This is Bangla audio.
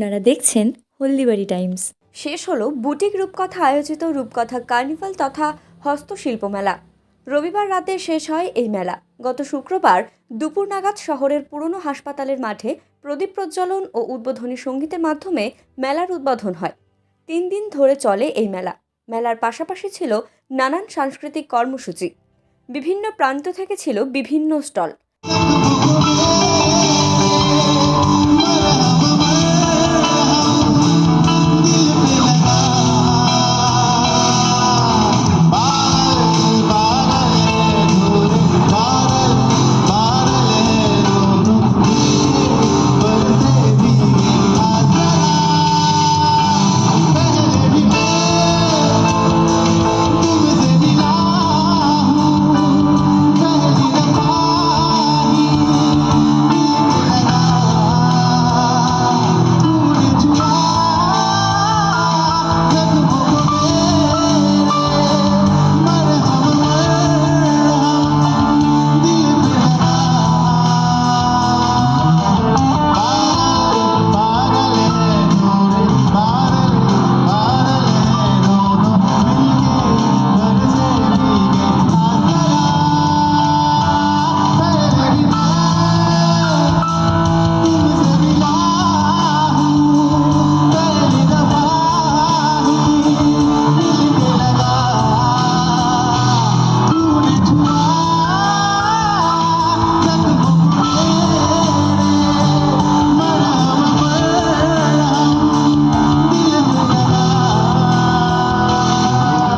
আপনারা দেখছেন হলদিবাড়ি টাইমস। শেষ হলো বুটিক রূপকথা আয়োজিত রূপকথা কার্নিভাল তথা হস্তশিল্প মেলা। রবিবার রাতে শেষ হয় এই মেলা। গত শুক্রবার দুপুর নাগাদ শহরের পুরনো হাসপাতালের মাঠে প্রদীপ প্রজ্বলন ও উদ্বোধনী সঙ্গীতের মাধ্যমে মেলার উদ্বোধন হয়। তিন দিন ধরে চলে এই মেলা। মেলার পাশাপাশি ছিল নানান সাংস্কৃতিক কর্মসূচি। বিভিন্ন প্রান্ত থেকে ছিল বিভিন্ন স্টল।